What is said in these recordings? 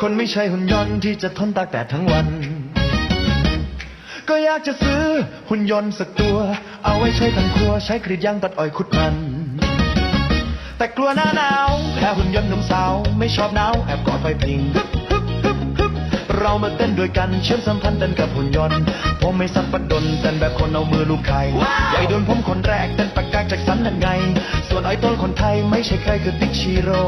คนไม่ใช่หุ่นยนต์ที่จะทนตากแดดทั้งวัน ก็อยากจะซื้อหุ่นยนต์สักตัว เอาไว้ใช้ทำครัวใช้กรีดยางตัดอ้อยขุดมัน แต่กลัวหน้าหนาวแพ้หุ่นยนต์หนุ่มสาว ไม่ชอบหนาวแอบกอดไฟพิงฮึบฮึบฮึบฮึบเรามาเต้นด้วยกันเชื่อมสัมพันธ์เต้นกับหุ่นยนต์ผมไม่สับประดนเต้นแบบคนเอามือลูกไข่ใหญ่โดนผมคนแรกเต้นปากกาจากสันนั่นไง ส่วนไอ้ต้นคนไทยไม่ใช่ใครคือติ๊กชิโร่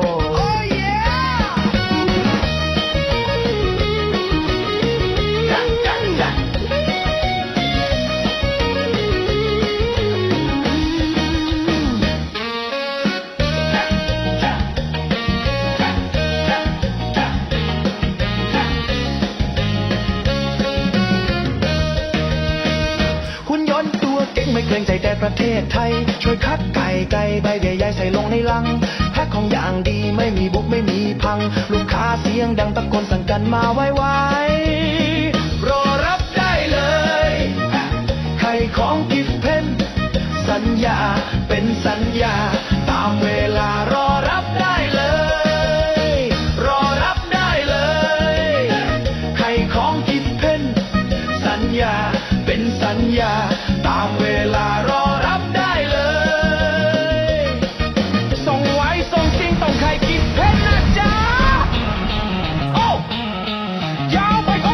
ยนต์ตัวเก่งไม่เกรงใจแต่ประเทศไทย ช่วยคัดไก่ไก่ใบใหญ่ๆใส่ลงในลังแพ็คของอย่างดีไม่มีบุกไม่มีพัง ลูกค้าเสียงดังตะโกนสั่งกันมาไวๆรอรับได้เลยไข่ของกิฟเพนสัญญาเป็นสัญญา ตามเวลารอ ตามเวลารอรับได้เลยส่งไว้ส่งจริงต้องใครกินเพชรนะจ๊ะโอ้ยาวไปโอ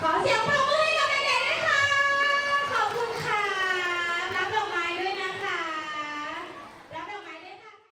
ขอเสีย